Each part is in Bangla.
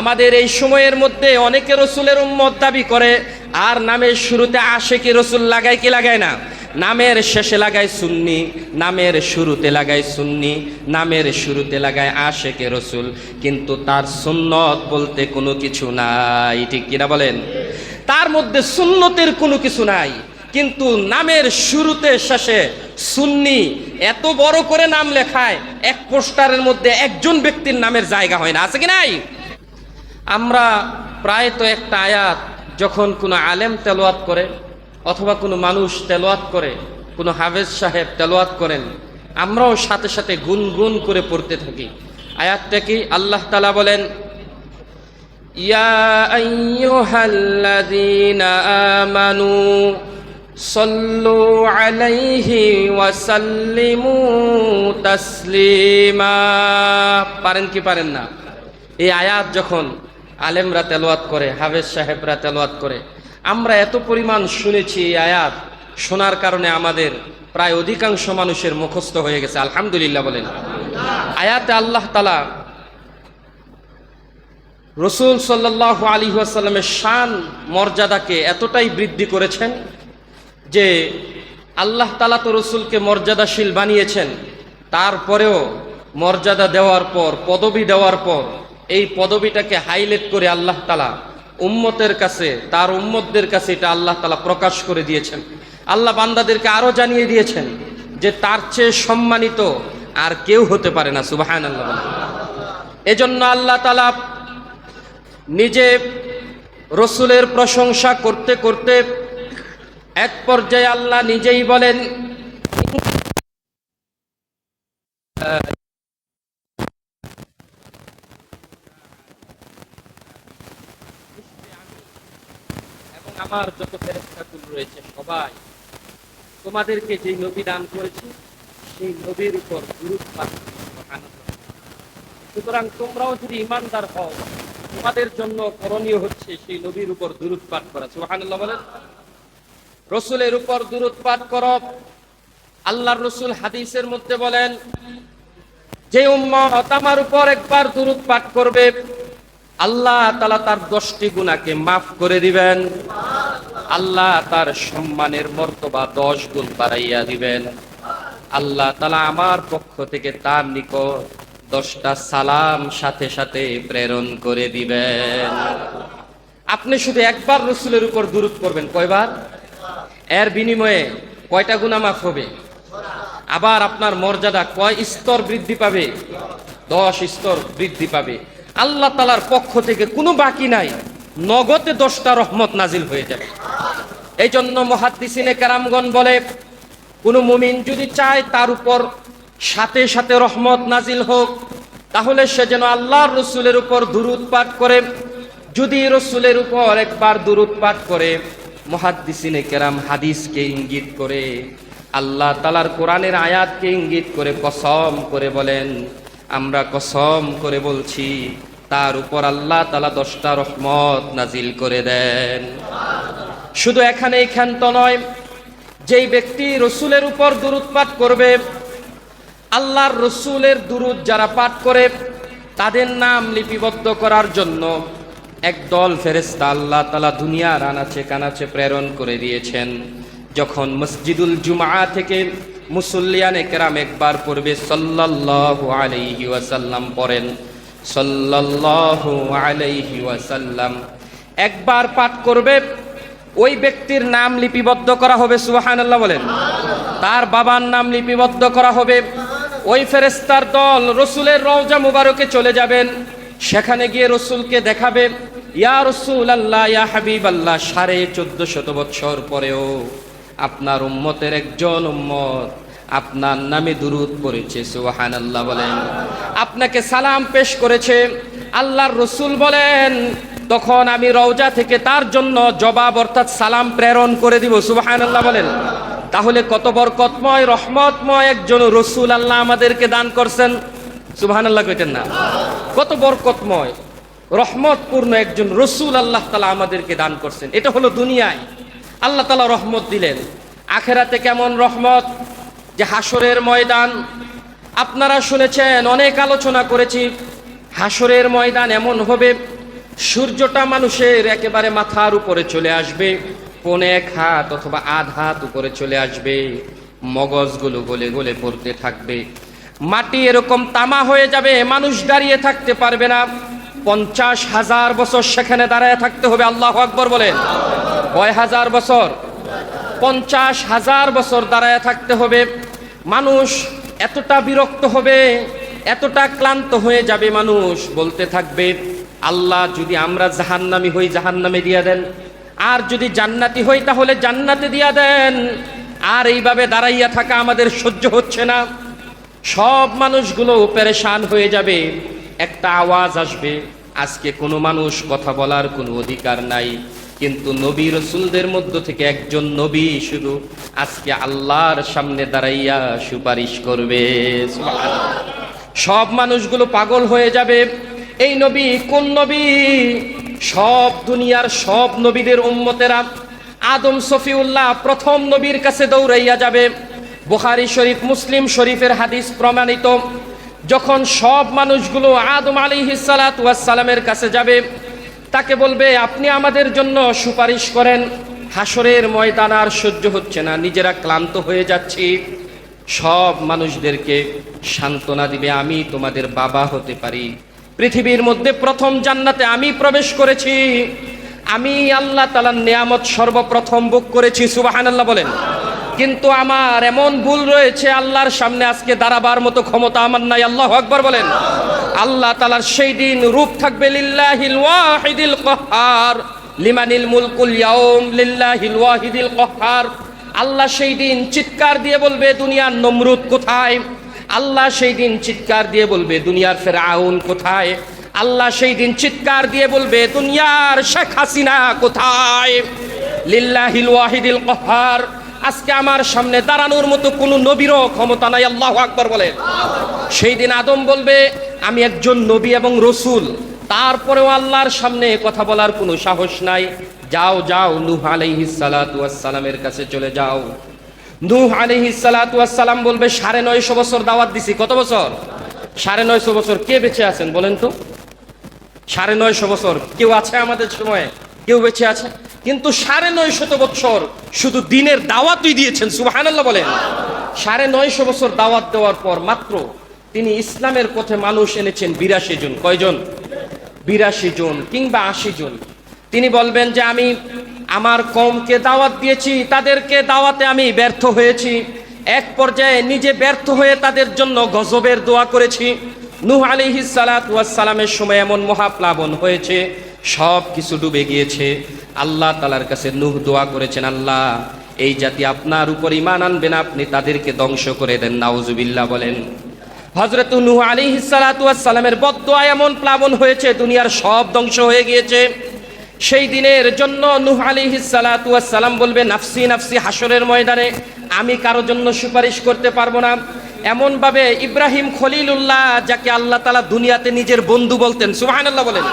আমাদের এই সময়ের মধ্যে অনেকে রসুলের উম্মত দাবি করে, আর নামের শুরুতে আসে কি রসুল লাগায় কি লাগায় না? নামের শেষে লাগায় সুন্নি, নামের শুরুতে লাগায় সুন্নি, নামের শুরুতে লাগায় আশেকে রসুল, কিন্তু তার সুন্নত বলতে কোনো কিছু নাই। ঠিক কিনা বলেন? তার মধ্যে সুন্নতের কোনো কিছু নাই, কিন্তু নামের শুরুতে, শেষে সুন্নি এত বড় করে নাম লেখায়, এক পোস্টারের মধ্যে একজন ব্যক্তির নামের জায়গা হয় না। আছে কি নাই? আমরা প্রায় তো একটা আয়াত যখন কোনো আলেম তেলোয়াত করে অথবা কোনো মানুষ তেলোয়াত করে, কোনো হাফেজ সাহেব তেলোয়াত করেন, আমরাও সাথে সাথে গুনগুন করে পড়তে থাকি। আয়াতটা কি? আল্লাহ তালা বলেন আমানু সল্লু আলাইহি ওয়াসাল্লিমু তাসলিমা। পারেন কি পারেন না? এই আয়াত যখন আলেমরা তেলোয়াত করে, হাফেজ সাহেবরা তেলোয়াত করে। আমরা এত পরিমাণ শুনেছি এই আয়াত, শোনার কারণে আমাদের প্রায় অধিকাংশ মানুষের মুখস্থ হয়ে গেছে। আলহামদুলিল্লাহ বলেন। আয়াতে আল্লাহ তালা রসুল সাল্লাহ আলী আসাল্লামের শান, মর্যাদাকে এতটাই বৃদ্ধি করেছেন যে আল্লাহ তালা তো রসুলকে মর্যাদাশীল বানিয়েছেন। তারপরেও মর্যাদা দেওয়ার পর, পদবি দেওয়ার পর এই পদবিটাকে হাইলাইট করে আল্লাহ তালা উম্মতের কাছে, তার উম্মতদের কাছে এটা আল্লাহ তালা প্রকাশ করে দিয়েছেন আল্লাহ বান্দাদেরকে আরও জানিয়ে দিয়েছেন যে তার চেয়ে সম্মানিত আর কেউ হতে পারে না সুবাহান আল্লাহ। এজন্য আল্লাহ তালা নিজে রসুলের প্রশংসা করতে করতে এক পর্যায়ে আল্লাহ নিজেই বলেন আমার যত ফেরেস্তাগুলো রয়েছে সবাই। তোমাদেরকে যে নবী দান করেছি, সেই নবীর উপর গুরুত্ব সুতরাং তোমরাও যদি ইমানদার হও, তোমাদের জন্য করণীয় হচ্ছে সেই নবীর উপর দুরুদ পাঠ করা। সুবহানাল্লাহ বলেন, রসুলের উপর দুরুদ পাঠ কর। আল্লাহর রসুল হাদিসের মধ্যে বলেন, যে উম্মত আমার উপর একবার দুরুদ পাঠ করবে, আল্লাহ তালা তার দশটি গুণাকে মাফ করে দিবেন। আল্লাহ তার সম্মানের মর্তবা দশ গুণ বাড়াইয়া দিবেন। আল্লাহ তালা আমার পক্ষ থেকে তার নিকট দশটা সালাম সাথে সাথে প্রেরণ করে দিবেন। আপনি শুধু একবার রসুলের উপর দূরত করবেন কয়বার? এর বিনিময়ে কয়টা গুণা মাফ হবে? আবার আপনার মর্যাদা কয় স্তর বৃদ্ধি পাবে? দশ স্তর বৃদ্ধি পাবে। আল্লাহ তালার পক্ষ থেকে কোনো বাকি নাই, নগদে দশটা রহমত নাজিল হয়ে যাবে। এই জন্য মহাদ্দিসিনে কারামগণ বলে, কোনো মুমিন যদি চায় তার উপর সাথে সাথে রহমত নাজিল হোক, তাহলে সে যেন আল্লাহর রসুলের উপর দুরুদ পাঠ করে। যদি রসুলের উপর একবার দুরুদ পাঠ করে, মহাদ্দিসিনে কেরাম হাদিসকে ইঙ্গিত করে, আল্লাহ তালার কোরআনের আয়াতকে ইঙ্গিত করে, কসম করে বলেন, আমরা কসম করে বলছি তার উপর আল্লাহ তালা দশটা রহমত নাজিল করে দেন। শুধু এখানে ক্ষান্ত নয়, যেই ব্যক্তি রসুলের উপর দুরুদ পাঠ করবে, আল্লাহর রসুলের দুরুদ যারা পাঠ করে, তাদের নাম লিপিবদ্ধ করার জন্য একদল ফেরেস্তা আল্লাহ তালা দুনিয়ার আনাচে কানাচে প্রেরণ করে দিয়েছেন। যখন মসজিদুল জুমা থেকে মুসল্লিয়ানে কেরাম একবার পড়বে সাল্লাল্লাহু আলাইহি ওয়াসাল্লাম পড়েন সাল্লাল্লাহু আলাইহি ওয়াসাল্লাম। একবার পাঠ করবে, ওই ব্যক্তির নাম লিপিবদ্ধ করা হবে, সুবহানাল্লাহ বলেন। তার বাবার নাম লিপিবদ্ধ করা হবে, ওই ফেরেস্তার দল রসুলের রওজা মুবারকে চলে যাবেন। সেখানে গিয়ে রসুলকে দেখাবে, ইয়া রসুল আল্লাহ ইয়া হাবিব আল্লাহ সাড়ে চোদ্দ শত বৎসর পরেও আপনার উম্মতের একজন উম্মত আপনার নামে দুরুদ পড়েছে সুহান আল্লাহ বলেন। আপনাকে সালাম পেশ করেছে, আল্লাহর রসুল বলেন, তখন আমি রওজা থেকে তার জন্য জবাব অর্থাৎ সালাম প্রেরণ করে দিব সুবাহান আল্লাহ বলেন। তাহলে কত বরকতময়, রহমতময় একজন রসুল আল্লাহ আমাদেরকে দান করছেন সুবাহান আল্লাহ কইতেন না। কত বরকতময়, রহমতপূর্ণ একজন রসুল আল্লাহ তালা আমাদেরকে দান করছেন। এটা হলো দুনিয়ায়। আল্লাহ তালা রহমত দিলেন। আখেরাতে কেমন রহমত? যে হাসরের ময়দান, আপনারা শুনেছেন, অনেক আলোচনা করেছি হাসরের ময়দান এমন হবে, সূর্যটা মানুষের একেবারে মাথার উপরে চলে আসবে পনে এক হাত অথবা আধ হাত উপরে চলে আসবে, মগজগুলো গলে গলে পড়তে থাকবে। মাটি এরকম তামা হয়ে যাবে, মানুষ দাঁড়িয়ে থাকতে পারবে না। পঞ্চাশ হাজার বছর সেখানে দাঁড়ায় থাকতে হবে, আল্লাহ আকবর বলেন। কয় হাজার বছর? পঞ্চাশ হাজার বছর দাঁড়ায় থাকতে হবে। মানুষ এতটা বিরক্ত হবে, এতটা ক্লান্ত হয়ে যাবে মানুষ। বলতে থাকবে, আল্লাহ যদি আমরা জাহান্নামি হই, জাহান্নামে দিয়া দেন। আর যদি জান্নাতি হই, তাহলে জান্নাতে দিয়া দেন। আর এইভাবে দাঁড়াইয়া থাকা আমাদের সহ্য হচ্ছে না। সব মানুষগুলো পেরেশান হয়ে যাবে। একটা আওয়াজ আসবে, আজকে কোনো মানুষ কথা বলার কোনো অধিকার নাই। কিন্তু নবী রসুলদের মধ্য থেকে একজন নবী শুধু আজকে আল্লাহর সামনে দাঁড়াইয়া সুপারিশ করবে। সব মানুষগুলো পাগল হয়ে যাবে। এই নবী কোন নবী? সব দুনিয়ার সব নবীদের উম্মতেরা আদম সফিউল্লাহ প্রথম নবীর কাছে দৌড়াইয়া যাবে। বুখারী শরীফ, মুসলিম শরীফের হাদিস প্রমাণিত। যখন সব মানুষগুলো আদম আলী হিসালাত সালামের কাছে যাবে তাকে বলবে, আপনি আমাদের জন্য সুপারিশ করেন হাসরের ময়দান আর সহ্য হচ্ছে না, নিজেরা ক্লান্ত হয়ে যাচ্ছি। সব মানুষদেরকে সান্ত্বনা দিবে, আমি তোমাদের বাবা হতে পারি। পৃথিবীর মধ্যে প্রথম জান্নাতে আমি প্রবেশ করেছি। আমি আল্লাহ তালার নিয়ামত সর্বপ্রথম বুক করেছি সুবাহান আল্লাহ বলেন। কিন্তু আমার এমন ভুল রয়েছে আল্লাহর সামনে আজকে দাঁড়াবার মতো ক্ষমতা আমার নাই। আল্লাহ আকবর বলেন। আল্লাহ তালার সেই দিন রূপ থাকবে লিল্লাহিল ওয়াহিদিল কহার। লিমানিল মুলকুল ইয়াউম লিল্লাহিল ওয়াহিদিল কহার। আল্লাহ সেই দিন চিৎকার দিয়ে বলবে, দুনিয়ার নমরুদ কোথায়? আল্লাহ সেই দিন চিৎকার দিয়ে বলবে, দুনিয়ার ফের আউন কোথায়? আল্লাহ সেই দিন চিৎকার দিয়ে বলবে, দুনিয়ার শেখ হাসিনা কোথায়? লিল্লাহিল ওয়াহিদিল কহার। আজকে আমার সামনে দাঁড়ানোর মতো কোনো নবীরও ক্ষমতা নাই, আল্লাহ আকবর বলে সেই দিন আদম বলবে, আমি একজন নবী এবং রসুল। তারপরেও আল্লাহর সামনে কথা বলার কোনো সাহস নাই। যাও যাও, নূহ আলাইহিস সালাতু সালামের কাছে চলে যাও। নূহ আলাইহিস সালাতু সালাম বলবে, সাড়ে নয়শো বছর দাওয়াত দিছি। কত বছর? সাড়ে নয়শো বছর কে বেঁচে আছেন বলেন তো? সাড়ে নয়শো বছর কেউ আছে আমাদের সময়ে? কেউ বেঁচে আছে? কিন্তু সাড়ে নয় শত বছর শুধু দিনের দাওয়াতই দিয়েছেন, সুবাহানাল্লাহ বলেন। সাড়ে নয়শো বছর দাওয়াত দেওয়ার পর মাত্র তিনি ইসলামের পথে মানুষ এনেছেন বিরাশি জন। কয়জন? বিরাশি জন কিংবা আশি জন। তিনি বলবেন যে আমি আমার কমকে দাওয়াত দিয়েছি, তাদেরকে দাওয়াতে আমি ব্যর্থ হয়েছি। এক পর্যায়ে নিজে ব্যর্থ হয়ে তাদের জন্য গজবের দোয়া করেছি। নূহ আলিহিস সালামের সময় এমন মহাপ্লাবন হয়েছে সব কিছু ডুবে গিয়েছে। আল্লাহ তালার কাছে নূহ দোয়া করেছেন, আল্লাহ, এই জাতি আপনার উপর ইমান আনবেন আপনি তাদেরকে ধ্বংস করে দেন। নাউজুবিল্লাহ বলেন হজরত নূহ আলী সালামের বদোয়া এমন প্লাবন হয়েছে, দুনিয়ার সব ধ্বংস হয়ে গিয়েছে। সেই দিনের জন্য নূহ আলী সালাম বলবে, নাফসি নাফসি হাসরের ময়দানে আমি কারও জন্য সুপারিশ করতে পারব না। এমনভাবে ইব্রাহিম খলিলুল্লাহ, যাকে আল্লাহ তালা দুনিয়াতে নিজের বন্ধু বলতেন আল্লাহ বলেন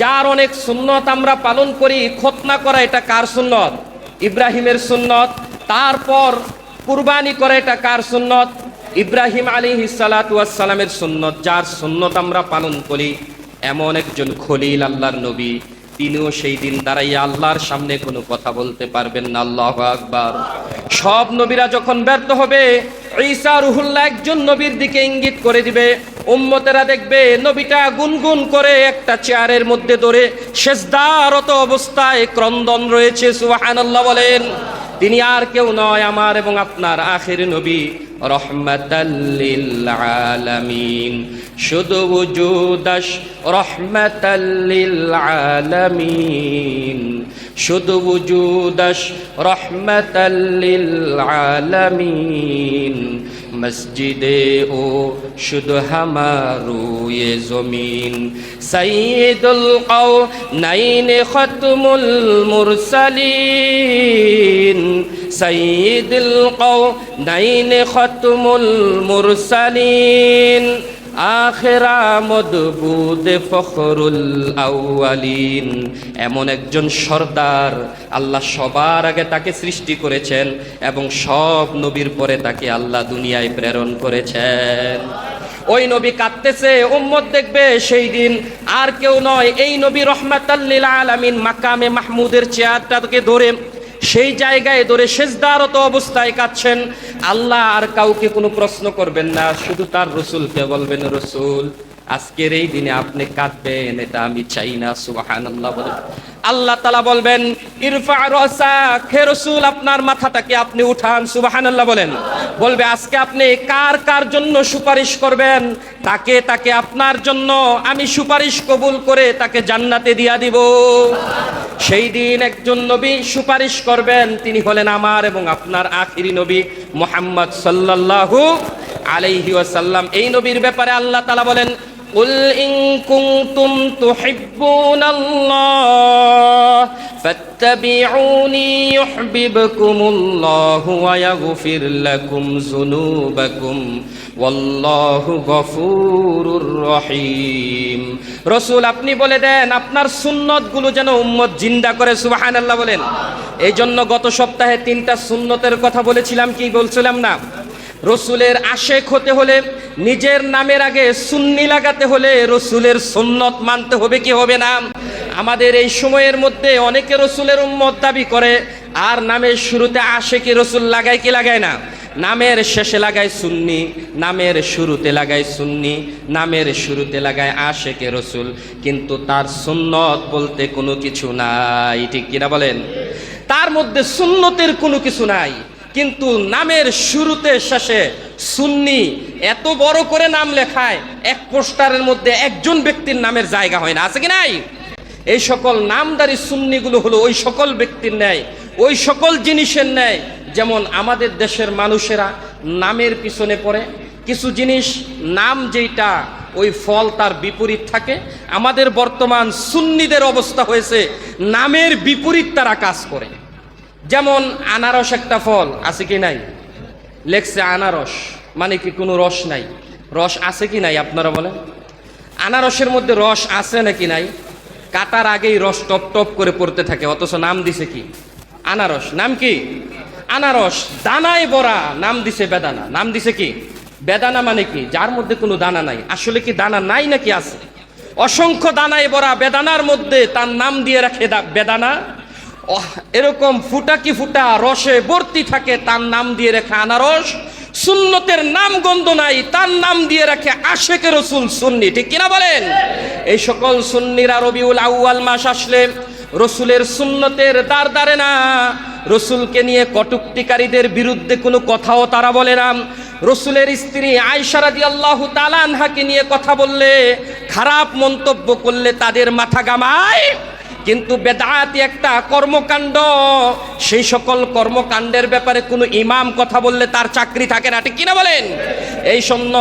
যার অনেক সুন্নত আমরা পালন করি, খতনা করা এটা কার সুন্নত? ইব্রাহিমের সুন্নত। তারপর কুরবানি করা এটা কার সুন্নত? ইব্রাহিম আলী হিসালাতামের সুন্নত। যার সুন্নত আমরা পালন করি, এমন একজন খলিল আল্লাহর নবী। তিনিও সেই দিন দাঁড়াইয়া আল্লাহর সামনে কোনো কথা বলতে পারবেন না। আল্লাহ আকবার। সব নবীরা যখন ব্যর্থ হবে, ঈসা রুহুল্লাহ একজন নবীর দিকে ইঙ্গিত করে দিবে। উম্মতেরা দেখবে নবীটা গুনগুন করে একটা চেয়ারের মধ্যে ধরে শেষদারত অবস্থায় ক্রন্দন রয়েছে, সুবহানাল্লাহ বলেন। তিনি আর কেউ নয়, আমার এবং আপনার আখের নবী। রহমাতাল্লিল আলামিন শুধু উজুদাস রহমাতাল্লিল আলামিন শুধু উজুদাস রহমাতাল্লিল আলামিন মসজিদে ও শুধু হামারু এ জমিন। সৈয়দুল কৌ নাইনে খতমুল মুরসালিন। সৈয়দুল কৌ নাইনে খতমুল মুরসালিন। আখেরা ফখরুল আউয়ালিন। এমন একজন সর্দার আল্লাহ সবার আগে তাকে সৃষ্টি করেছেন এবং সব নবীর পরে তাকে আল্লাহ দুনিয়ায় প্রেরণ করেছেন। ওই নবী কাঁদতেছে, উম্মত দেখবে সেই দিন আর কেউ নয়। এই নবী রহমাতাল্লিল আলামিন মাকামে মাহমুদের চেয়ারটাকে ধরে সেই জায়গায় ধরে সেজদারত অবস্থায় কাঁদছেন। আল্লাহ আর কাউকে কোনো প্রশ্ন করবেন না, শুধু তার রসুলকে বলবেন, রসুল, আজকের এই দিনে আপনি কাঁদবেন, এটা আমি চাই না সুবাহান আল্লাহ বলেন আল্লাহ তালা বলবেন ইরফা রসা খে রসুল আপনার মাথাটাকে আপনি উঠান সুবাহান আল্লাহ বলেন বলবে আজকে আপনি কার কার জন্য সুপারিশ করবেন তাকে তাকে আপনার জন্য আমি সুপারিশ কবুল করে তাকে জান্নাতে দিয়া দিব সেই দিন একজন নবী সুপারিশ করবেন তিনি হলেন আমার এবং আপনার আখিরি নবী মোহাম্মদ সাল্লাল্লাহু আলাইহি ওয়াসাল্লাম এই নবীর ব্যাপারে আল্লাহ তাআলা বলেন قل إن كنتم تحبون الله فاتبعوني يحببكم الله ويغفر لكم ذنوبكم والله غفور رحيم রসুল আপনি বলে দেন আপনার সুন্নত গুলো যেন উম্মত জিন্দা করে সুবাহান আল্লাহ বলেন এই জন্য গত সপ্তাহে তিনটা সুন্নতের কথা বলেছিলাম কি বলছিলাম না রসুলের আশেক হতে হলে নিজের নামের আগে সুন্নি লাগাতে হলে রসুলের সুন্নত মানতে হবে কি হবে না আমাদের এই সময়ের মধ্যে অনেকে রসুলের উম্মত দাবি করে, আর নামের শুরুতে আশেকি রসুল লাগায় কি লাগায় না? নামের শেষে লাগায় সুন্নি, নামের শুরুতে লাগায় সুন্নি, নামের শুরুতে লাগায় আশেকে রসুল। কিন্তু তার সুন্নত বলতে কোনো কিছু নাই, ঠিক কিনা বলেন? তার মধ্যে সুন্নতের কোনো কিছু নাই, কিন্তু নামের শুরুতে শেষে সুন্নি এত বড় করে নাম লেখায়, এক পোস্টারের মধ্যে একজন ব্যক্তির নামের জায়গা হয় না, আছে কি নাই? এই সকল নামদারি সুন্নিগুলো হলো ওই সকল ব্যক্তির ন্যায়, ওই সকল জিনিসের ন্যায়, যেমন আমাদের দেশের মানুষেরা নামের পিছনে পড়ে। কিছু জিনিস, নাম যেইটা, ওই ফল তার বিপরীত থাকে। আমাদের বর্তমান সুন্নিদের অবস্থা হয়েছে, নামের বিপরীত তারা কাজ করে। যেমন আনারস একটা ফল, আছে কি নাই? লেখছে আনারস মানে কি কোনো রস নাই? রস আছে কি নাই, আপনারা বলেন? আনারসের মধ্যে রস আছে নাকি নাই? কাটার আগেই রস টপ টপ করে পড়তে থাকে, অথচ নাম দিছে কি? আনারস। নাম কি? আনারস। দানায় বড়া। নাম দিছে বেদানা। নাম দিছে কি? বেদানা মানে কি? যার মধ্যে কোনো দানা নাই। আসলে কি দানা নাই নাকি আছে? অসংখ্য দানায় বড়া বেদানার মধ্যে তার নাম দিয়ে রাখে বেদানা। এরকম ফুটা কি ফুটা রসে ভর্তি থাকে, তার নাম দিয়ে রেখে আনারস। সুন্নতের নাম গন্ধ নাই, তার নাম দিয়ে রাখে আশেকে রসুল সুন্নি। ঠিক কিনা বলেন? এই সকল সুন্নিরা রবিউল আউয়াল মাস আসলে রসুলের সুন্নতের দ্বার দাঁড়ে না। রসুলকে নিয়ে কটুক্তিকারীদের বিরুদ্ধে কোনো কথাও তারা বলে না। রসুলের স্ত্রী আয়সারাদি আল্লাহ তালানহাকে নিয়ে কথা বললে, খারাপ মন্তব্য করলে তাদের মাথা গামায় কিন্তু বেদায়াতি একটা কর্মকাণ্ড। সেই সকল কর্মকাণ্ডের ব্যাপারে কোনো ইমাম কথা বললে তার চাকরি থাকে না, ঠিক কিনা বলেন? এই শূন্য,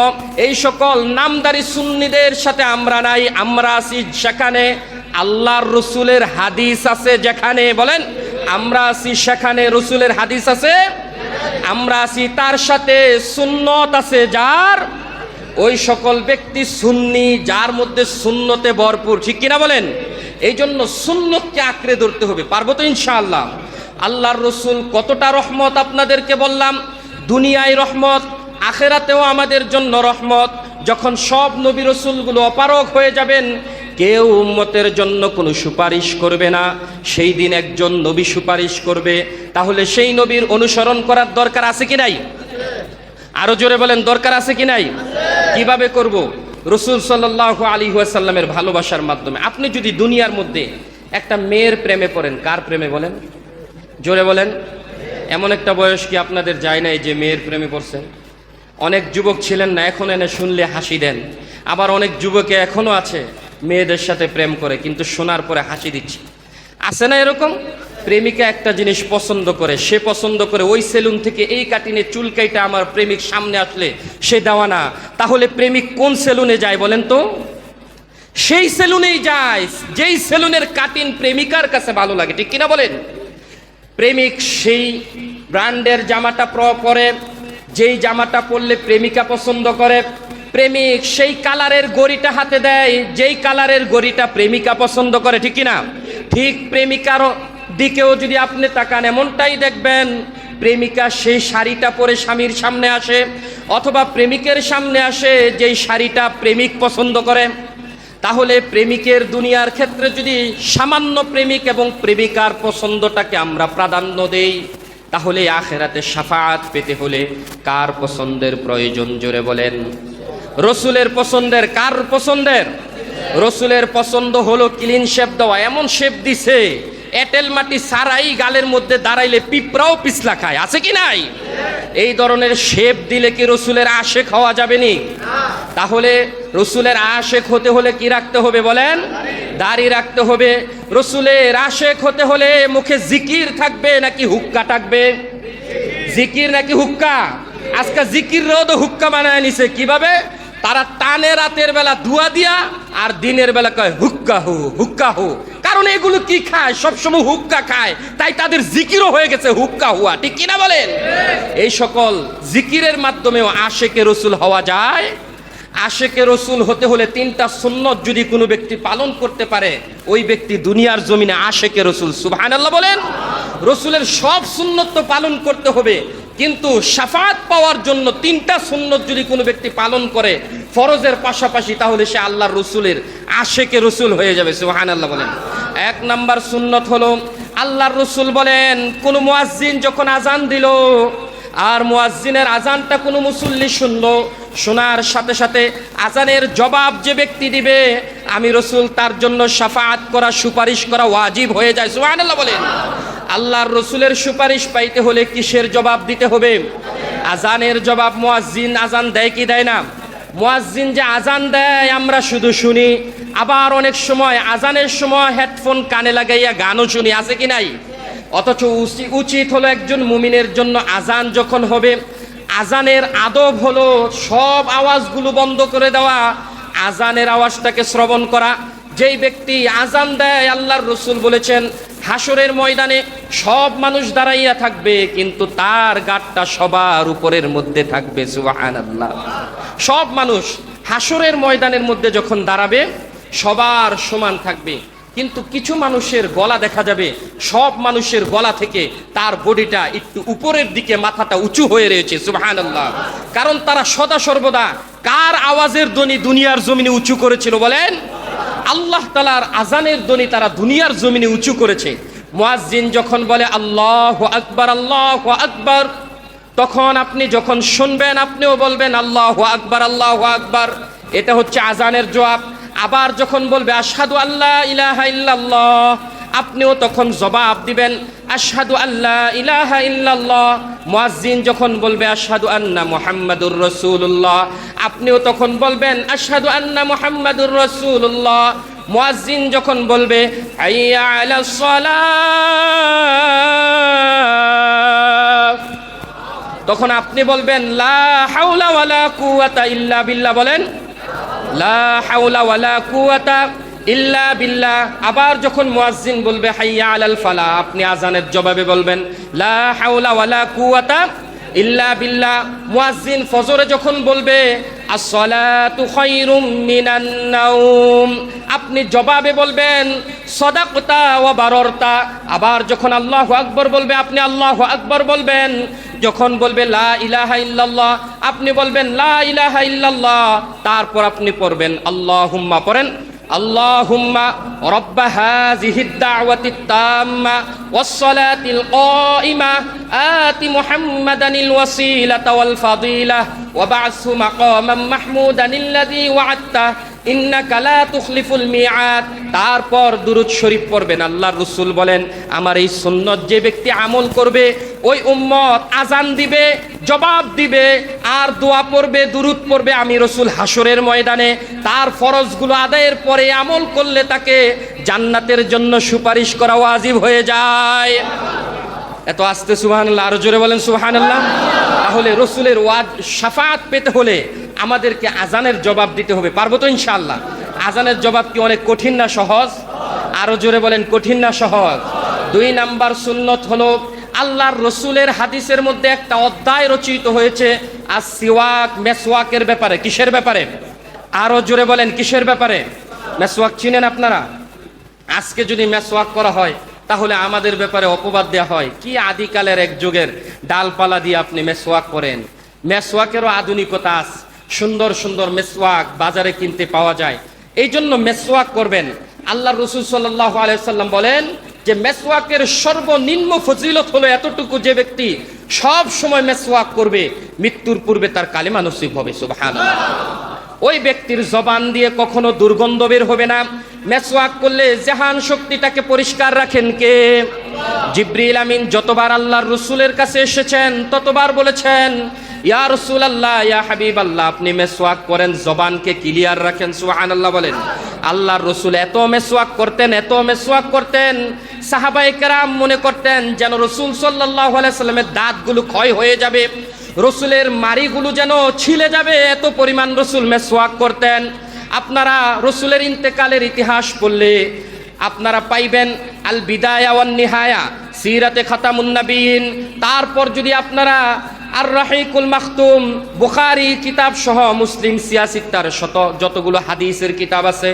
এই সকল নামদারি সুন্নিদের সাথে আমরা নাই, আমরা আছি সেখানে আল্লাহর রসুলের হাদিস আছে যেখানে, বলেন, আমরা আছি সেখানে রসুলের হাদিস আছে, আমরা আছি তার সাথে সুন্নত আছে যার, ওই সকল ব্যক্তি সুন্নি, যার মধ্যে সুন্নতে ভরপুর, ঠিক কিনা বলেন? এই জন্য সুন্নতকে আঁকড়ে ধরতে হবে। পারব তো ইনশাআল্লাহ? আল্লাহর রসুল কতটা রহমত আপনাদেরকে বললাম। দুনিয়ায় রহমত, আখেরাতেও আমাদের জন্য রহমত। যখন সব নবী রসুলগুলো অপারক হয়ে যাবেন, কেউ উম্মতের জন্য কোনো সুপারিশ করবে না। সেই দিন একজন নবী সুপারিশ করবে। তাহলে সেই নবীর অনুসরণ করার দরকার আছে কি নাই? আরও জোরে বলেন, দরকার আছে কি নাই? কীভাবে করব? রসুল সাল্লাহ আলী সাল্লামের ভালোবাসার মাধ্যমে। আপনি যদি দুনিয়ার মধ্যে একটা মেয়ের প্রেমে পড়েন, কার প্রেমে বলেন? জোরে বলেন। এমন একটা বয়স কি আপনাদের যায় নাই যে মেয়ের প্রেমে পড়ছেন? অনেক যুবক ছিলেন না, এখন এনে শুনলে হাসি দেন। আবার অনেক যুবকে এখনও আছে, মেয়েদের সাথে প্রেম করে, কিন্তু শোনার পরে হাসি দিচ্ছে। আছে না এরকম? প্রেমিকা একটা জিনিস পছন্দ করে, সে পছন্দ করে ওই সেলুন থেকে এই কাটিনে চুলকাইটা আমার প্রেমিক সামনে আসলে, সে দেওয়া না। তাহলে প্রেমিক কোন সেলুনে যায় বলেন তো? সেই সেলুনেই যায়, যেই সেলুনের কাটিন প্রেমিকার কাছে ভালো লাগে, ঠিক কিনা বলেন? প্রেমিক সেই ব্র্যান্ডের জামাটা প্র- পরে, যেই জামাটা পরলে প্রেমিকা পছন্দ করে, প্রেমিক সেই কালারের গড়িটা হাতে দেয়, যেই কালারের গড়িটা প্রেমিকা পছন্দ করে, ঠিক কিনা? ঠিক প্রেমিকার দিকেও যদি আপনি তাকান, এমনটাই দেখবেন, প্রেমিকা সেই শাড়িটা পরে স্বামীর সামনে আসে, অথবা প্রেমিকের সামনে আসে যেই শাড়িটা প্রেমিক পছন্দ করে। তাহলে প্রেমিকের দুনিয়ার ক্ষেত্রে যদি সামান্য প্রেমিক এবং প্রেমিকার পছন্দটাকে আমরা প্রাধান্য দেই, তাহলে আখেরাতে সাফাত পেতে হলে কার পছন্দের প্রয়োজন জোরে বলেন? রসুলের পছন্দের কার পছন্দের? রসুলের পছন্দ হলো ক্লিন শেপ দেওয়া। এমন শেপ দিছে এটেল মাটি সারাই গালের মধ্যে দাঁড়াইলে পিঁপড়াও পিছলা খায়। আছে কি নাই? এই ধরনের শেপ দিলে কি রসুলের আশেক হওয়া যাবে নি? তাহলে রসুলের আশেক হতে হলে কি রাখতে হবে বলেন? দাড়ি রাখতে হবে। রসুলের আশেক হতে হলে মুখে জিকির থাকবে নাকি হুক্কা থাকবে জিকির নাকি হুক্কা? আজকে জিকির রোদ হুক্কা বানায় নিছে। কীভাবে? তারা টানে রাতের বেলা ধোয়া দিয়া আর দিনের বেলা কয়, হুক্কা হু হুক্কা হু। কারণ এগুলো কি খায়? সবসময় হুক্কা খায়। তাই তাদের জিকিরও হয়ে গেছে হুক্কা হুয়া ঠিক কিনা বলেন? এই সকল জিকিরের মাধ্যমেও আশেকে রসুল হওয়া যায়। আশেকে রসুল হতে হলে তিনটা সুন্নত যদি কোনো ব্যক্তি পালন করতে পারে, ওই ব্যক্তি দুনিয়ার জমিনে আশেকে রসুল। আল্লাহ বলেন। রসুলের সব সুন্নত পালন করতে হবে। কিন্তু সাফাত পাওয়ার জন্য তিনটা সুন্নত যদি কোনো ব্যক্তি পালন করে ফরজের পাশাপাশি, তাহলে সে আল্লাহর রসুলের আশেকে রসুল হয়ে যাবে সুবহান আল্লাহ বলেন। এক নাম্বার সুন্নত হলো, আল্লাহর রসুল বলেন, কোন মুয়াজ্জিন যখন আজান দিল, আর মুয়াজ্জিনের আজানটা কোনো মুসল্লি শুনলো, শোনার সাথে সাথে আজানের জবাব যে ব্যক্তি দিবে, আমি রসুল তার জন্য সাফাত করা, সুপারিশ করা ওয়াজিব হয়ে যায়, সুবহানাল্লাহ বলেন। আল্লাহর রসুলের সুপারিশ পাইতে হলে কিসের জবাব দিতে হবে? আজানের জবাব মুয়াজ্জিন আজান দেয় কি দেয় না? মুয়াজ্জিন যে আজান দেয়, আমরা শুধু শুনি। আবার অনেক সময়, আজানের সময় হেডফোন কানে লাগাইয়া গানও শুনি, আছে কি নাই? অথচ উচিত হলো একজন মুমিনের জন্য আজান যখন হবে, আজানের আদব হলো সব আওয়াজগুলো বন্ধ করে দেওয়া, আজানের আওয়াজটাকে শ্রবণ করা। যেই ব্যক্তি আজান দেয়, আল্লাহর রসুল বলেছেন হাসরের ময়দানে সব মানুষ দাঁড়াইয়া থাকবে, কিন্তু তার গাটটা সবার উপরের মধ্যে থাকবে সুবাহান আল্লাহ সব মানুষ হাসরের ময়দানের মধ্যে যখন দাঁড়াবে, সবার সমান থাকবে। কিন্তু কিছু মানুষের গলা দেখা যাবে, সব মানুষের গলা থেকে তার বডিটা একটু উপরের দিকে মাথাটা উঁচু হয়ে রয়েছে, সুবহানাল্লাহ। কারণ তারা সদা সর্বদা কার আওয়াজের ধ্বনি দুনিয়ার জমিনে উঁচু করেছিল বলেন? আল্লাহ তালার আজানের দনি তারা দুনিয়ার জমিনে উঁচু করেছে। মোয়াজিন যখন বলে, আল্লাহ আকবর আল্লাহ আকবর, তখন আপনি যখন শুনবেন, আপনিও বলবেন, আল্লাহ আকবর আল্লাহ আকবর। এটা হচ্ছে আজানের জবাব। আবার যখন বলবে আসাদু আল্লাহ ইলাহা ইল্লাল্লাহ আপনিও তখন জবাব দিবেন, আশহাদু আল্লাহ ইলাহা ইল্লাল্লাহ। মুয়াজ্জিন যখন বলবে, আশহাদু আন্না মুহাম্মাদুর রাসূলুল্লাহ। আপনিও তখন বলবেন, আশহাদু আন্না মুহাম্মাদুর রাসূলুল্লাহ। মুয়াজ্জিন যখন বলবে, হাইয়া আলাস সালাহ তখন আপনি বলবেন, লা হাওলা ওয়ালা কুওয়াতা ইল্লা বিল্লাহ। বলেন, লা হাওলা ওয়ালা কুওয়াতা ইল্লা বিল্লাহ। আবার যখন মুয়াজ্জিন বলবে, হাইয়া আলাল ফালা, আপনি আজানের জবাবে বলবেন, লা হাওলা ওয়ালা কুওয়াতা ইল্লা বিল্লাহ। মুয়াজ্জিন ফজরে যখন বলবে, আসসালাতু খায়রুম মিনান নাওম, আপনি জবাবে বলবেন, সদাকতা ওয়া বাররতা। আবার যখন আল্লাহু আকবার বলবে, আপনি আল্লাহু আকবার বলবেন, যখন বলবে, লা ইলাহা ইল্লাল্লাহ, আপনি বলবেন, লা ইলাহা ইল্লাল্লাহ, তারপর আপনি পড়বেন, আল্লাহুম্মা পড়েন اللهم رب هذه الدعوة التامة والصلاة القائمة. آت محمدا الوسيلة والفضيلة وبعثه مقاما محمودا الذي وعدته. ইন্নাকা লা তুখলিফুল মিআদ। তারপর দুরুদ শরীফ পড়বেন। আল্লাহর রাসূল বলেন, আমার এই সুন্নত যে ব্যক্তি আমল করবে, ওই উম্মত আজান দিবে, জবাব দিবে, আর দোয়া পড়বে, দুরুদ পড়বে আমি রসুল হাসরের ময়দানে। তার ফরজগুলো আদায়ের পরে আমল করলে তাকে জান্নাতের জন্য সুপারিশ করা ওয়াজিব হয়ে যায়। এত আস্তে সুবহানাল্লাহ, আরও জোরে বলেন সুবহানাল্লাহ। তাহলে রসুলের ওয়াজ, সাফাত পেতে হলে আমাদেরকে আজানের জবাব দিতে হবে। পারব তো ইনশাআল্লাহ? আজানের জবাব কি অনেক কঠিন না সহজ? আরও জোরে বলেন, কঠিন না সহজ? দুই নাম্বার সুন্নত হলো, আল্লাহর রসুলের হাদিসের মধ্যে একটা অধ্যায় রচিত হয়েছে আর সিওয়াক মেসওয়াকের ব্যাপারে। কিসের ব্যাপারে? আরও জোরে বলেন, কিসের ব্যাপারে? মেসওয়াক চিনেন আপনারা? আজকে যদি মেসওয়াক করা হয়, তাহলে আমাদের ব্যাপারে অপবাদ দেওয়া হয়। কি আদিকালের এক যুগের ডালপালা দিয়ে আপনি মেসোয়াক করেন? মেসোয়াকেরও আধুনিকতা আছে। সুন্দর সুন্দর মেসওয়াক বাজারে কিনতে পাওয়া যায়। এই জন্য মেসওয়াক করবেন। আল্লাহ রসুল সাল্লাহ আলাইসাল্লাম বলেন যে মেসওয়াকের সর্বনিম্ন ফজিলত হলো এতটুকু যে ব্যক্তি সব সময় মেসওয়াক করবে, মৃত্যুর পূর্বে তার কালিমা নসিব হবে সুবহান ওই ব্যক্তির জবান দিয়ে কখনো দুর্গন্ধ বের হবে না। মেসওয়াক করলে জাহান শক্তিটাকে পরিষ্কার রাখেন কে? জিব্রিল আমিন যতবার আল্লাহর রসুলের কাছে এসেছেন, ততবার বলেছেন ইয়া রসুল আল্লাহ ইয়া হাবিব আল্লাহ আপনি মেসওয়াক করেন, জবানকে ক্লিয়ার রাখেন সুহান আল্লাহ বলেন। আল্লাহর রসুল এত মেসওয়াক করতেন, এত মেসওয়াক করতেন সাহাবাই কেরাম মনে করতেন যেন রসুল সাল্লাহ সাল্লামের দাঁতগুলো ক্ষয় হয়ে যাবে, রসুলের মারিগুলো যেন ছিলে যাবে, এত পরিমাণ রসুল মেসওয়াক করতেন। আপনারা রসুলের ইন্তেকালের ইতিহাস পড়লে আপনারা পাইবেন আল বিদায়া ওয়ান নিহায়া সিরাতে খাতামুন্নাবিন। তারপর যদি আপনারা আর রাহিকুল মাখতুম, বুখারি কিতাব সহ মুসলিম সিয়াসিত্তার শত যতগুলো হাদিসের কিতাব আছে।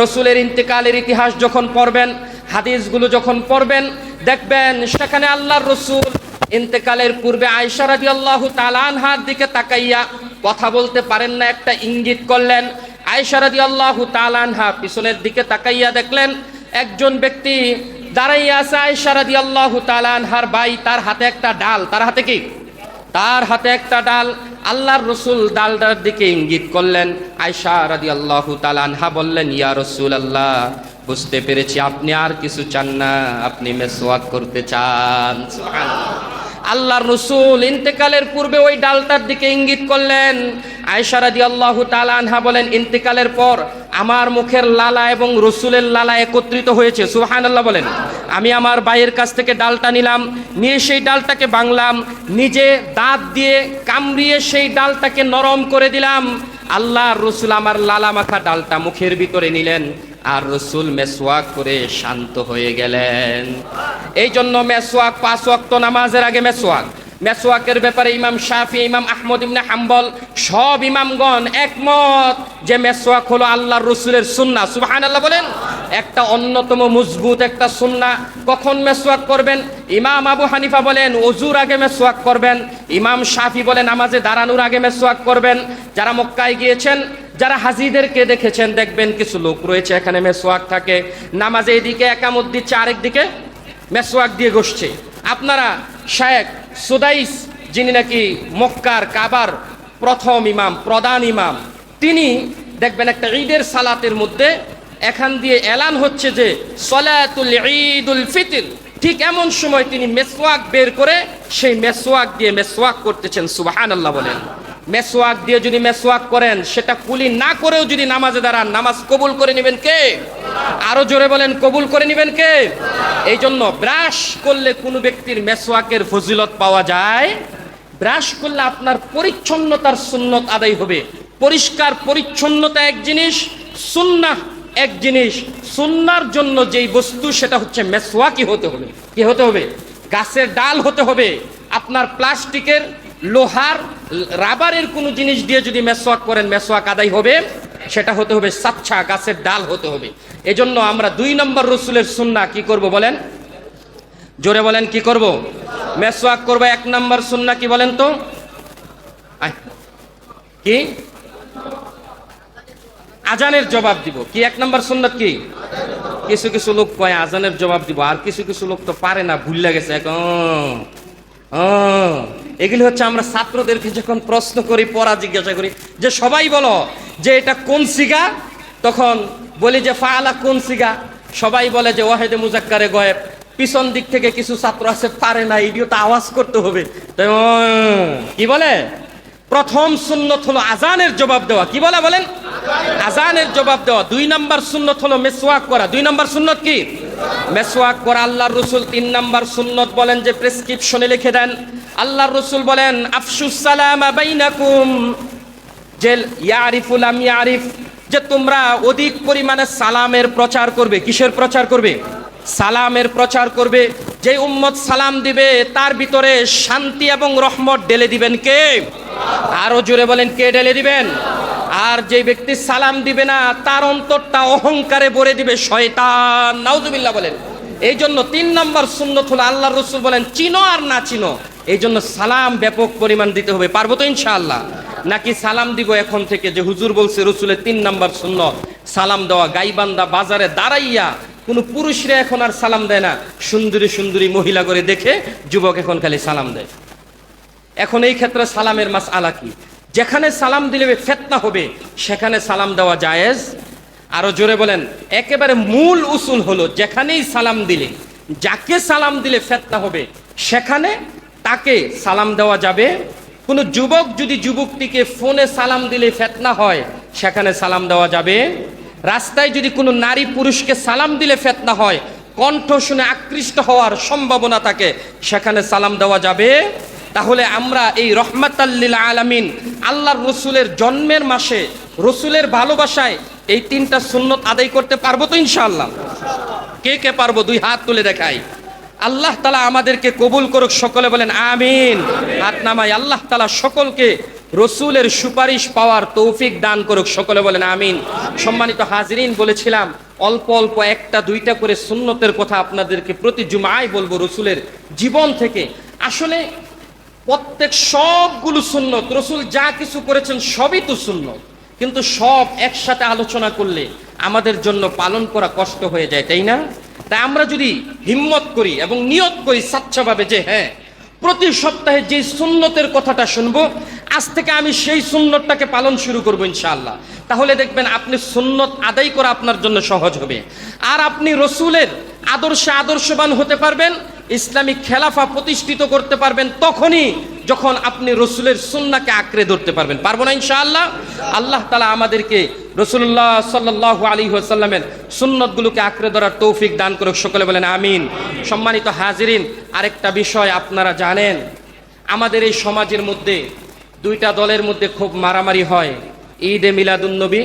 রসুলের ইন্তেকালের ইতিহাস যখন পড়বেন, হাদিসগুলো যখন পড়বেন, দেখবেন সেখানে আল্লাহর রসুল ইন্তেকালের পূর্বে আয়সা রাজি আল্লাহ তালানহার দিকে তাকাইয়া কথা বলতে পারেন না, একটা ইঙ্গিত করলেন। আয়সা রাজি আল্লাহ তালানহা পিছনের দিকে তাকাইয়া দেখলেন, একজন ব্যক্তি দাঁড়াইয়া আছে আয়সা রাজি আল্লাহ তালানহার ভাই, তার হাতে একটা ডাল, তার হাতে কি? তার হাতে একটা ডাল, আল্লাহর রসুল ডালটার দিকে ইঙ্গিত করলেন। আয়সা রাদি আল্লাহ তালানহা বললেন, ইয়া রসুল আল্লাহ বুঝতে পেরেছি আপনি আর কিছু চান না, আপনি মেসওয়াক করতে চান। আল্লাহর রসুল ইন্তেকালের পূর্বে ওই ডালটার দিকে ইঙ্গিত করলেন। আয়সা রাদি আল্লাহ তালানহা বলেন, ইন্তেকালের পর আমার মুখের লালা এবং রসুলের লালা একত্রিত হয়েছে। সুহান আল্লাহ বলেন। আমি আমার ভাইয়ের কাছ থেকে ডালটা নিলাম, নিয়ে সেই ডালটাকে বাংলাম নিজে দাঁত দিয়ে কামড়িয়ে সেই ডালটাকে নরম করে দিলাম। আল্লাহ রসুল আমার লালা মাখা ডালটা মুখের ভিতরে নিলেন। আর রসুল মেসওয়াক করে শান্ত হয়ে গেলেন। এই জন্য মেসওয়াক পাঁচ ওয়াক্ত নামাজের আগে মেসওয়াক। মেসওয়াকের ব্যাপারে ইমাম শাফি, ইমাম আহমদ ইবনে হাম্বল সব ইমামগণ একমত যে মেসওয়াক হলো আল্লাহর রসুলের সুন্না সুবাহান আল্লাহ বলেন, একটা অন্যতম মজবুত একটা সুন্না কখন মেসওয়াক করবেন? ইমাম আবু হানিফা বলেন, অজুর আগে মেসওয়াক করবেন। ইমাম শাফি বলেন, নামাজে দাঁড়ানোর আগে মেসওয়াক করবেন। যারা মক্কায় গিয়েছেন যারা হাজিদেরকে দেখেছেন, দেখবেন কিছু লোক রয়েছে, এখানে মেসোয়াক থাকে। নামাজে এদিকে একামত দিচ্ছে, আরেক দিকে মেসোয়াক দিয়ে বসছে আপনারা শায়েক সুদাইস, যিনি নাকি মক্কার কাবার প্রথম ইমাম, প্রধান ইমাম, তিনি দেখবেন একটা ঈদের সালাতের মধ্যে এখান দিয়ে এলান হচ্ছে যে সলাতুল ঈদুল ফিতর। ঠিক এমন সময় তিনি মেসওয়াক বের করে সেই মেসওয়াক দিয়ে মেসওয়াক করতেছেন সুবাহান আল্লাহ বলেন। মেসওয়াক দিয়ে যদি মেসওয়াক করেন, সেটা কুলি না করেও যদি নামাজে দাঁড়ান, নামাজ কবুল করে নেবেন কে? আরও জোরে বলেন, কবুল করে নেবেন কে? এই জন্য ব্রাশ করলে কোনো ব্যক্তির মেসওয়াকের ফজিলত পাওয়া যায়। ব্রাশ করলে আপনার পরিচ্ছন্নতার সুন্নত আদায় হবে। পরিষ্কার পরিচ্ছন্নতা এক জিনিস, সুন্নাহ এক জিনিস। সুন্নার জন্য যেই বস্তু, সেটা হচ্ছে মেসওয়াকি হতে হবে। কি হতে হবে? গাছের ডাল হতে হবে। আপনার প্লাস্টিকের লোহার, রাবারের কোনো জিনিস দিয়ে যদি মেসওয়াক করেন মেসওয়াক আদায় হবে, সেটা হতে হবে সাচ্ছা, গাছের ডাল হতে হবে। এজন্য আমরা দুই নম্বর রসুলের সুন্না কি করব বলেন? জোরে বলেন, কি করব? মেসওয়াক করব, এক নম্বর সুন্না কি বলেন তো? কি? আজানের জবাব দিব। কি এক নম্বর সুন্নত কি? কিছু কিছু লোক কয়, আজানের জবাব দিব। আর কিছু কিছু লোক তো পারে না, ভুল গেছে এখন এগুলি হচ্ছে আমরা ছাত্রদেরকে যখন প্রশ্ন করি, পড়া জিজ্ঞাসা করি। যে সবাই বলো যে এটা কোন সিগা? তখন বলি যে ফালা কোন সিগা? সবাই বলে যে ওয়াহেদে মুজাক্কারে গয়েব। পিছন দিক থেকে কিছু ছাত্র আছে, পারে না ইডিও তো আওয়াজ করতে হবে। কি বলে? প্রথম সুন্নত হলো আজানের জবাব দেওয়া। কি বলে বলেন? আজানের জবাব দেওয়া। দুই নাম্বার সুন্নত হলো মেসওয়াক করা। দুই নাম্বার সুন্নত কি? মেসওয়াক করা। আল্লাহর রসুল তিন নাম্বার সুন্নত বলেন যে প্রেসক্রিপশনে লিখে দেন আল্লাহর রসুল বলেন, আফসুস সালাম বাইনাকুম। যে ইয়ারিফুল আম ইয়ারিফ, যে তোমরা অধিক পরিমাণে সালামের প্রচার করবে। কিসের প্রচার করবে? সালামের প্রচার করবে। যে উম্মত সালাম দিবে, তার ভিতরে শান্তি এবং রহমত ঢেলে দিবেন কে? আরও জোরে বলেন, কে ঢেলে দিবেন? আর যে ব্যক্তি সালাম দিবে না, তার অন্তরটা অহংকারে ভরে দিবে শয়তান। নাউজুবিল্লাহ বলেন। এই জন্য তিন নম্বর সুন্নত হলো আল্লাহ রসুল বলেন, চিনো আর না চিনো। এই জন্য সালাম ব্যাপক পরিমাণ দিতে হবে। পারব তো ইনশাআল্লাহ? নাকি সালাম দিব এখন থেকে যে হুজুর বলছে রসুলের তিন নম্বর শূন্য সালাম দেওয়া, গাইবান্ধা বাজারে দাঁড়াইয়া কোনো পুরুষরা এখন আর সালাম দেয় না। সুন্দরী সুন্দরী মহিলা করে দেখে যুবক এখন খালি সালাম দেয়। এখন এই ক্ষেত্রে সালামের মাস আলা কি? যেখানে সালাম দিলে ফেতনা হবে, সেখানে সালাম দেওয়া জায়েজ। আরও জোরে বলেন, একেবারে মূল উসুল হলো যেখানেই সালাম দিলে, যাকে সালাম দিলে ফেতনা হবে, সেখানে তাকে সালাম দেওয়া যাবে। কোনো যুবক যদি যুবকটিকে ফোনে সালাম দিলে ফেতনা হয়, সেখানে সালাম দেওয়া যাবে। রাস্তায় যদি কোনো নারী পুরুষকে সালাম দিলে ফেতনা হয়, কণ্ঠ শুনে আকৃষ্ট হওয়ার সম্ভাবনা থাকে, সেখানে সালাম দেওয়া যাবে। তাহলে আমরা এই রহমাতাল্লিল আলামিন আল্লাহর রসুলের জন্মের মাসে, রসুলের ভালোবাসায় এই তিনটা সুন্নত আদায় করতে পারব তো ইনশাআল্লাহ? কে কে পারব? দুই হাত তুলে দেখাই। আল্লাহ তালা আমাদেরকে কবুল করুক, সকলে বলেন আমিন। হাত নামাই আল্লাহ তালা সকলকে রসুলের সুপারিশ পাওয়ার তৌফিক দান করুক, সকলে বলেন আমিন। সম্মানিত হাজরিন, বলেছিলাম, অল্প অল্প একটা, দুইটা করে সুন্নতের কথা আপনাদেরকে প্রতি জুমায় বলব রসুলের জীবন থেকে। আসলে প্রত্যেক সবগুলো সুন্নত, রসুল যা কিছু করেছেন সবই তো সুন্নত। কিন্তু সব একসাথে আলোচনা করলে আমাদের জন্য পালন করা কষ্ট হয়ে যায়, তাই না? তাই আমরা যদি হিম্মত করি এবং নিয়ত করি স্বচ্ছভাবে যে হ্যাঁ প্রতি সপ্তাহে যে সুন্নতের কথাটা শুনব, আজ থেকে আমি সেই সুন্নতটাকে পালন শুরু করব ইনশাআল্লাহ। তাহলে দেখবেন আপনি সুন্নত আদায় করা আপনার জন্য সহজ হবে। আর আপনি রসুলের আদর্শে আদর্শবান হতে পারবেন ইসলামিক খেলাফা প্রতিষ্ঠিত করতে পারবেন তখনই যখন আপনি রসুলের সুন্নাকে আঁকড়ে ধরতে পারবেন। পারব না ইনশাআল্লাহ? আল্লাহ তালা আমাদেরকে রসুল্লাহ সাল্লাহ আলী সাল্লামের সুন্নতগুলোকে আঁকড়ে ধরার তৌফিক দান করুক। সকলে বলেন আমিন। সম্মানিত হাজিরিন, আরেকটা বিষয় আপনারা জানেন, আমাদের এই সমাজের মধ্যে দুইটা দলের মধ্যে খুব মারামারি হয়। ঈদে মিলাদুন্নবী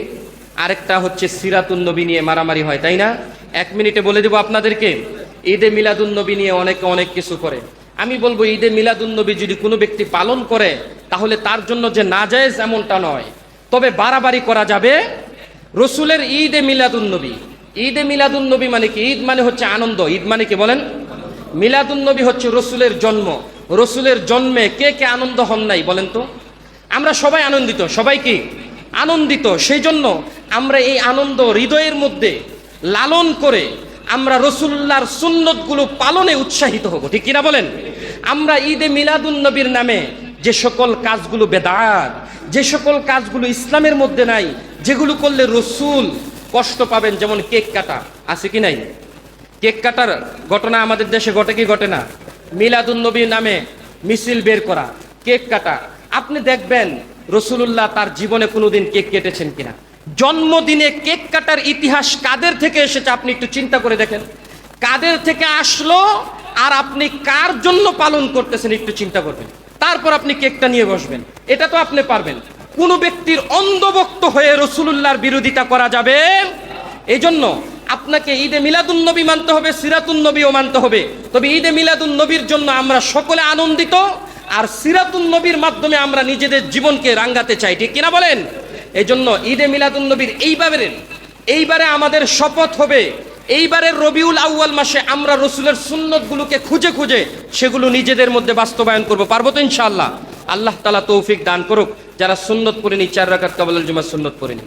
আরেকটা হচ্ছে সিরাতুন্নবী নিয়ে মারামারি হয়, তাই না? এক মিনিটে বলে দেবো আপনাদেরকে। ঈদে মিলাদুন্নবী নিয়ে অনেকে অনেক কিছু করে। আমি বলব, ঈদে মিলাদুন্নবী যদি কোনো ব্যক্তি পালন করে, তাহলে তার জন্য যে না যায় এমনটা নয়। তবে বাড়াবাড়ি করা যাবে রসুলের ঈদে মিলাদুন্নবী। ঈদে মিলাদুন্নবী মানে কি? ঈদ মানে হচ্ছে আনন্দ। ঈদ মানে কি বলেন? মিলাদুন্নবী হচ্ছে রসুলের জন্ম। রসুলের জন্মে কে কে আনন্দ হন নাই বলেন তো? আমরা সবাই আনন্দিত। সবাই কি? আনন্দিত। সেই জন্য আমরা এই আনন্দ হৃদয়ের মধ্যে লালন করে আমরা রসুল্লাহর সুন্নতগুলো পালনে উৎসাহিত হব, ঠিক কিনা বলেন? আমরা ঈদে মিলাদুন নবীর নামে যে সকল কাজগুলো বেদাত, যে সকল কাজগুলো ইসলামের মধ্যে নাই, যেগুলো করলে রসুল কষ্ট পাবেন, যেমন কেক কাটা, আছে কি নাই? কেক কাটার ঘটনা আমাদের দেশে ঘটে কি ঘটে না? মিলাদুন নবীর নামে মিছিল বের করা, কেক কাটা। আপনি দেখবেন রসুল্লাহ তার জীবনে কোনোদিন কেক কেটেছেন কিনা? জন্মদিনে কেক কাটার ইতিহাস কাদের থেকে এসেছে আপনি একটু চিন্তা করে দেখেন। কাদের থেকে আসলো আর আপনি কার জন্য পালন করতেছেন একটু চিন্তা করবেন। তারপর আপনি কেকটা নিয়ে বসবেন। এটা তো আপনি পারবেন। কোন ব্যক্তির অন্ধভক্ত হয়ে রসুলুল্লাহর বিরোধিতা করা যাবে। এই জন্য আপনাকে ঈদে মিলাদুন নবী মানতে হবে, সিরাতুন নবীও মানতে হবে। তবে ঈদে মিলাদুন নবীর জন্য আমরা সকলে আনন্দিত, আর সিরাতুন নবীর মাধ্যমে আমরা নিজেদের জীবনকে রাঙ্গাতে চাই। ঠিক কিনা বলেন? এই জন্য ঈদে মিলাদুল নবীর এইবারে এইবারে আমাদের শপথ হবে, এইবারে রবিউল আউয়াল মাসে আমরা রসুলের সুন্নতগুলোকে খুঁজে খুঁজে সেগুলো নিজেদের মধ্যে বাস্তবায়ন করব। পারব তো ইনশাআল্লাহ? আল্লাহ তালা তৌফিক দান করুক, যারা সুন্নত পড়েনি, চার রাকাত কাবাল জুমার সুন্নত পড়েনি।